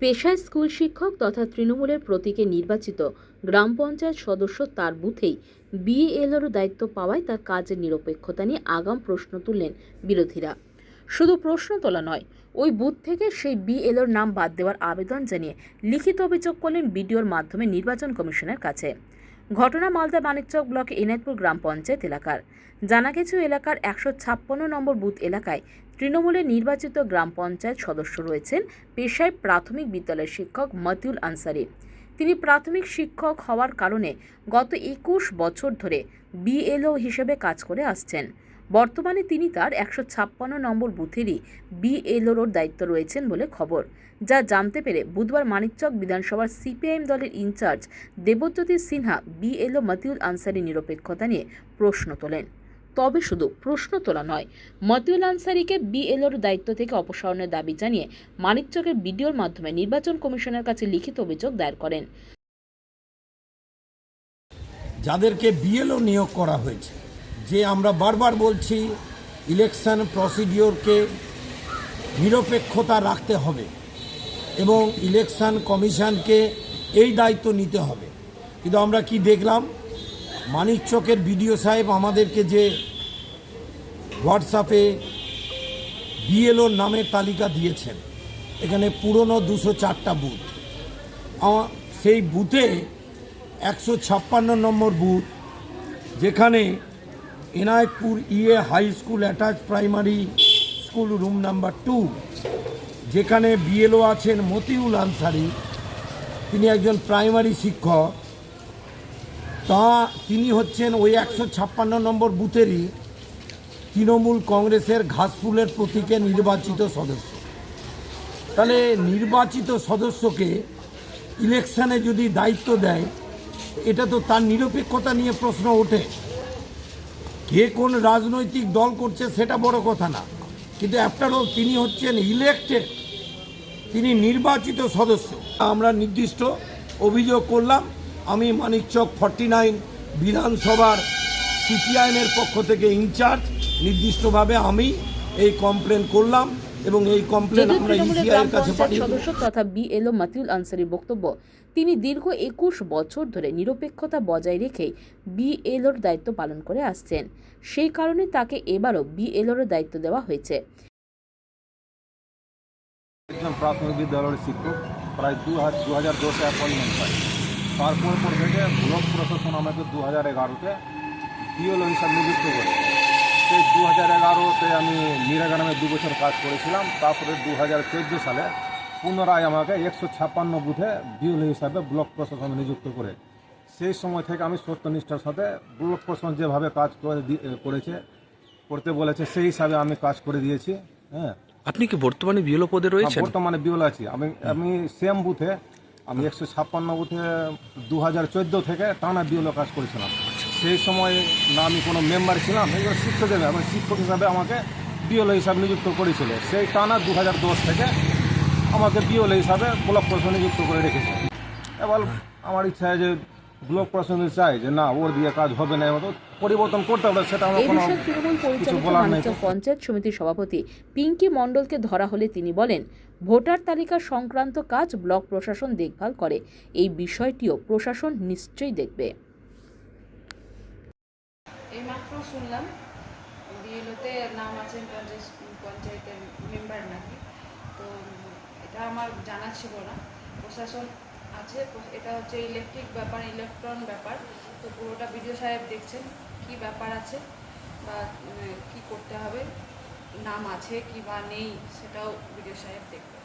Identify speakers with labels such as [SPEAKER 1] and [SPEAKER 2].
[SPEAKER 1] পেশায় স্কুল শিক্ষক তথা তৃণমূলের প্রতীকে নির্বাচিত গ্রাম পঞ্চায়েত সদস্য তার বুথেই বিএলওর দায়িত্ব পাওয়ায় তার কাজের নিরপেক্ষতা নিয়ে আগাম প্রশ্ন তুললেন বিরোধীরা। শুধু প্রশ্ন তোলা নয়, ওই বুথ থেকে সেই বিএলওর নাম বাদ দেওয়ার আবেদন জানিয়ে লিখিত অভিযোগ করলেন বিডিওর মাধ্যমে নির্বাচন কমিশনের কাছে। ঘটনা মালদা বাণিজ্যক ব্লকে এনায়তপুর গ্রাম পঞ্চায়েত এলাকার। জানা গেছে এলাকার একশো ছাপ্পান্ন নম্বর বুথ এলাকায় তৃণমূলের নির্বাচিত গ্রাম পঞ্চায়েত সদস্য রয়েছেন পেশায় প্রাথমিক বিদ্যালয়ের শিক্ষক মতিউল আনসারি। তিনি প্রাথমিক শিক্ষক হওয়ার কারণে গত একুশ বছর ধরে বিএলও হিসেবে কাজ করে আসছেন। বর্তমানে তিনি তার একশো ছাপ্পান্ন নম্বর বুথেরই বিএলওর দায়িত্ব রয়েছেন বলে খবর। যা জানতে পেরে বুধবার মানিকচক বিধানসভার সিপিআইএম দলের ইনচার্জ দেবজ্যোতি সিনহা বিএলও মতিউল আনসারি নিরপেক্ষতা নিয়ে প্রশ্ন তোলেন। তবে শুধু প্রশ্ন তোলা নয়, মতিউল আনসারিকে বিএলওর দায়িত্ব থেকে অপসারণের দাবি জানিয়ে মানিকচকের বিডিওর মাধ্যমে নির্বাচন কমিশনের কাছে লিখিত অভিযোগ দায়ের করেন।
[SPEAKER 2] যাদেরকে বিএলও নিয়োগ করা হয়েছে যে আমরা বারবার বলছি ইলেকশন প্রসিডিওরকে নিরপেক্ষতা রাখতে হবে এবং ইলেকশন কমিশনকে এই দায়িত্ব নিতে হবে। কিন্তু আমরা কি দেখলাম মানিকচকের বিডিও সাহেব আমাদেরকে যে হোয়াটসঅ্যাপে বিএলওর নামের তালিকা দিয়েছেন, এখানে পুরনো দুশো চারটা বুথ। সেই বুথে একশো ছাপ্পান্ন নম্বর বুথ, যেখানে Enayatpur EA high school attach primary school room number two, যেখানে বিএলও আছেন মতিউল আনসারি। তিনি একজন প্রাইমারি শিক্ষক। তা, তিনি হচ্ছেন ওই একশো ছাপ্পান্ন নম্বর বুথেরই তৃণমূল কংগ্রেসের ঘাসফুলের প্রতীকে নির্বাচিত সদস্য। তাহলে নির্বাচিত সদস্যকে ইলেকশানে যদি দায়িত্ব দেয়, এটা তো তার নিরপেক্ষতা নিয়ে প্রশ্ন ওঠে। কে কোন রাজনৈতিক দল করছে সেটা বড় কথা না। কিন্তু আফটারও তিনি হচ্ছেন ইলেকটেড তিনি নির্বাচিত সদস্য। আমরা নির্দিষ্ট অভিযোগ করলাম, আমি মানিকচক ফর্টি নাইন বিধানসভার সিপিআইএমের পক্ষ থেকে ইনচার্জ নির্দিষ্টভাবে আমি এই কমপ্লেন করলাম। এবং এই কমপ্লেন আমরা
[SPEAKER 1] তৃণমূলের
[SPEAKER 2] ইসিআই
[SPEAKER 1] গ্রাম
[SPEAKER 2] এর কাছে পাঠিয়ে
[SPEAKER 1] সদস্য তথা বিএলও মতিউল আনসারির বক্তব্য তিনি দীর্ঘ একুশ বছর ধরে নিরপেক্ষতা বজায় রেখেই বিএলওর দায়িত্ব পালন করে আসছেন। সেই কারণে তাকে এবারও বিএলওর দায়িত্ব দেওয়া হয়েছে।
[SPEAKER 3] একজন প্রাথমিক বিদ্যালয়ের শিক্ষক প্রায় দু হাজার দু হাজার দশে অ্যাপয়েন্টমেন্ট পাই তারপর পর থেকে ব্লক প্রশাসন আমাকে দু হাজার এগারোতে পিওলো হিসাব নিযুক্ত করে। সেই দু হাজার এগারোতে আমি মিরাগ্রামে দু বছর কাজ করেছিলাম। তারপরে দু হাজার চোদ্দ সালে পুনরায় আমাকে একশো ছাপ্পান্ন বুথে বিওলো হিসাবে ব্লক প্রশাসন নিযুক্ত করে। সেই সময় থেকে আমি সত্যনিষ্ঠার সাথে ব্লক প্রশাসন যেভাবে কাজ করে করেছে করতে বলেছে সেই হিসাবে আমি কাজ করে দিয়েছি হ্যাঁ।
[SPEAKER 4] আপনি কি বর্তমানে বিএলও পদে রয়েছেন?
[SPEAKER 3] হ্যাঁ, বর্তমানে বিওল আছি। আমি আমি সেম বুথে আমি একশো ছাপ্পান্ন বুথে দু হাজার চোদ্দ থেকে টানা বিওলো কাজ করেছিলাম। সেই সময় না আমি কোনো মেম্বার ছিলাম এগুলো শিক্ষক হিসাবে আমার শিক্ষক হিসাবে আমাকে বিওলো হিসাবে নিযুক্ত করেছিল। সেই টানা দু হাজার দশ থেকে আমাকে বিওলো হিসাবে ব্লক প্রশাসন নিযুক্ত করে রেখেছে। এবার আমার ইচ্ছা যে ব্লক প্রশাসন চাই যে না ওর দিয়ে কাজ হবে না এবার তো পরিবর্তন করতে হবে সেটা আমার কোনো কিছু বলার নেই।
[SPEAKER 1] পঞ্চায়েত সমিতির সভাপতি পিঙ্কি মণ্ডলকে ধরা হলে তিনি বলেন ভোটার তালিকা সংক্রান্ত কাজ ব্লক প্রশাসন দেখভাল করে। এই বিষয়টিও প্রশাসন নিশ্চয়ই দেখবে।
[SPEAKER 5] এইমাত্র শুনলাম বিএলওতে নাম আছেন পঞ্চায়েত পঞ্চায়েতের মেম্বার নাকি, তো এটা আমার জানা ছিল না। প্রশাসন আছে এটা হচ্ছে ইলেকট্রিক ব্যাপার, ইলেকট্রন ব্যাপার, তো পুরোটা বিডিও সাহেব দেখছেন কি ব্যাপার আছে বা কি করতে হবে, নাম আছে কি বা নেই, সেটাও বিডিও সাহেব দেখবেন